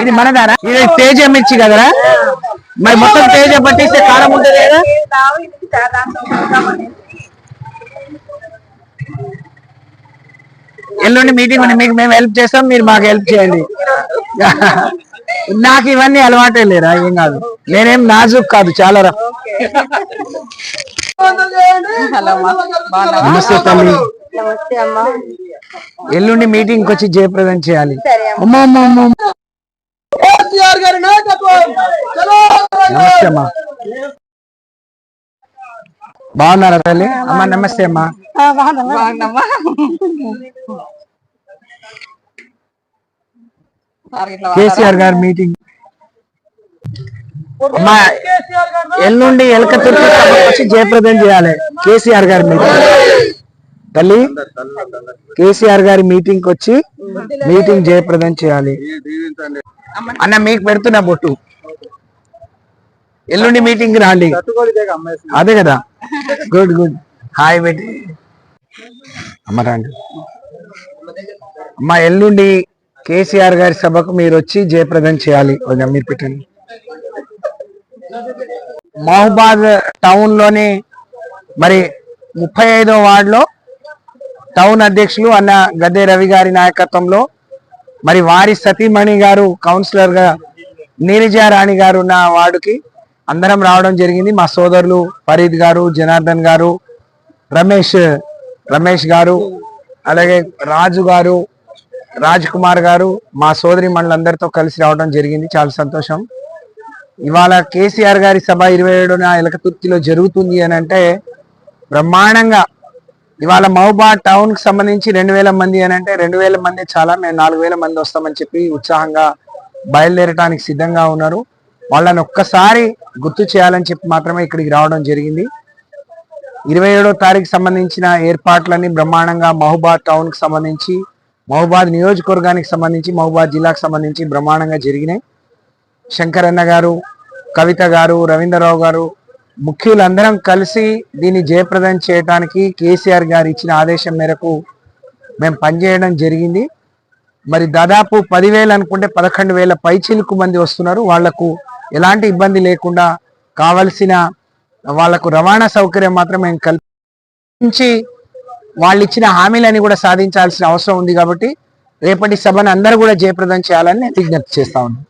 ఇది మనదానా ఇది తేజ మిర్చి కదరా? మరి మొత్తం తేజ పట్టిస్తే కారం ఉంటుంది కదా? ఎల్లుండి మీటింగ్ ఉంది మీకు మేము హెల్ప్ చేస్తాం మీరు మాకు హెల్ప్ చేయండి. నాకు ఇవన్నీ అలవాటే లేరా ఏం కాదు. నేనేం నాజుక్ కాదు చాలా రా నమస్తే తల్లి. నమస్తే అమ్మా. ఎల్లుండి మీటింగ్ వచ్చి జయప్రదం చేయాలి. అమ్మా. అమ్మా అమ్మా నమస్తే అమ్మా. బాగున్నారా తల్లి? అమ్మా నమస్తే అమ్మా. కేసీఆర్ గారి మీటింగ్. అమ్మా కేసీఆర్ గారి ఎల్లుండి ఎలకతుర్తి వచ్చి జయప్రదం చేయాలి. కేసీఆర్ గారి మీటింగ్. తల్లి కేసీఆర్ గారి మీటింగ్ వచ్చి మీటింగ్ జయప్రదం చేయాలి. అన్న మీకు పెడుతున్నా బొట్టు. ఎల్లుండి మీటింగ్కి రాండి. అదే కదా. గుడ్ గుడ్ హాయ్ బెట్టి అమ్మ రాండి. అమ్మ ఎల్లుండి కేసీఆర్ గారి సభకు మీరు వచ్చి జయప్రదం చేయాలి. కొంచెం మీరు పెట్టండి. మహబాద్ టౌన్లోని మరి ముప్పై ఐదో వార్డులో టౌన్ అధ్యక్షులు అన్న గద్దె రవి గారి నాయకత్వంలో మరి వారి సతీమణి గారు కౌన్సిలర్గా నీరజా రాణి గారు ఉన్న వార్డుకి అందరం రావడం జరిగింది. మా సోదరులు ఫరీద్ గారు జనార్దన్ గారు రమేష్ రమేష్ గారు అలాగే రాజు గారు రాజ్ కుమార్ గారు మా సోదరి మండలందరితో కలిసి రావడం జరిగింది. చాలా సంతోషం. ఇవాళ కేసీఆర్ గారి సభ ఇరవై ఏడున ఎలకతుర్తిలో జరుగుతుంది అని అంటే బ్రహ్మాండంగా ఇవాళ మహబాద్ టౌన్కి సంబంధించి రెండు వేల మంది అని అంటే రెండు వేల మంది చాలా మేము నాలుగు వేల మంది వస్తామని చెప్పి ఉత్సాహంగా బయలుదేరటానికి సిద్ధంగా ఉన్నారు. వాళ్ళని ఒక్కసారి గుర్తు చేయాలని చెప్పి మాత్రమే ఇక్కడికి రావడం జరిగింది. ఇరవై ఏడో తారీఖు సంబంధించిన ఏర్పాట్లన్నీ బ్రహ్మాండంగా మహబాద్ టౌన్కి సంబంధించి మహబాద్ నియోజకవర్గానికి సంబంధించి మహబాద్ జిల్లాకు సంబంధించి బ్రహ్మాండంగా జరిగినాయి. శంకరన్న గారు కవిత గారు రవీంద్రరావు గారు ముఖ్యులందరం కలిసి దీన్ని జయప్రదం చేయడానికి కేసీఆర్ గారు ఇచ్చిన ఆదేశం మేరకు మేము పనిచేయడం జరిగింది. మరి దాదాపు పదివేలు అనుకుంటే పదకొండు వేల పైచిలుకు మంది వస్తున్నారు. వాళ్ళకు ఎలాంటి ఇబ్బంది లేకుండా కావలసిన వాళ్ళకు రవాణా సౌకర్యం మాత్రం మేము కల్పించి వాళ్ళు ఇచ్చిన హామీలని కూడా సాధించాల్సిన అవసరం ఉంది కాబట్టి రేపటి సభను అందరూ కూడా జయప్రదం చేయాలని నేను విజ్ఞప్తి చేస్తా ఉన్నాను.